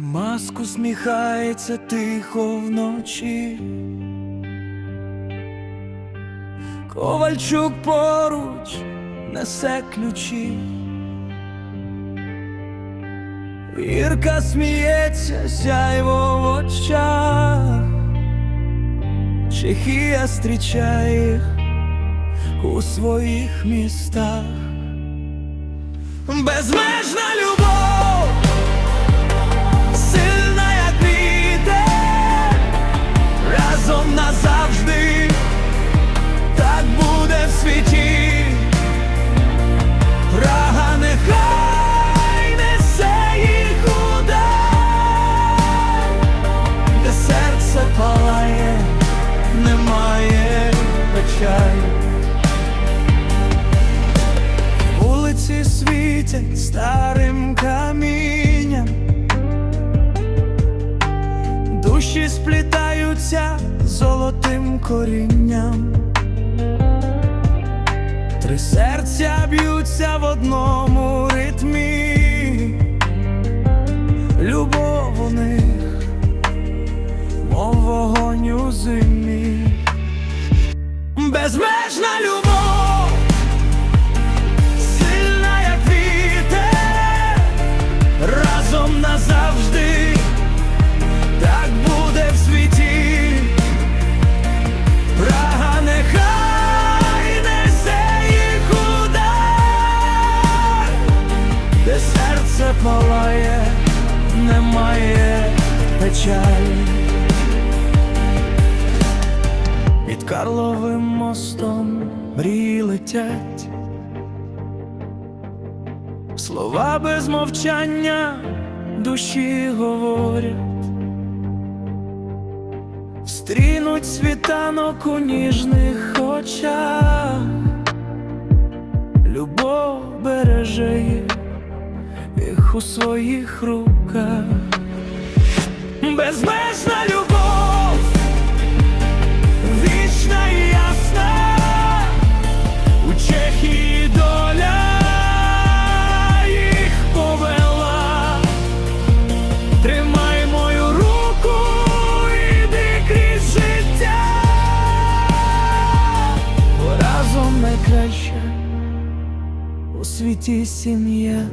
Маск усміхається тихо вночі. Ковальчук поруч несе ключі. Вірка сміється, сяйво в очах. Чехія зустрічає їх у своїх містах. Безмежна світять старим камінням, душі сплітаються золотим корінням. Три серця б'ються в одному серце палає, немає печалі. Під Карловим мостом мрії летять, слова без мовчання душі говорять. Стрінуть світанок у ніжних очах, у своїх руках, безмежна любов, вічна і ясна, у Чехії доля їх повела. Тримай мою руку, іди крізь життя, разом найкраще у світі сім'я.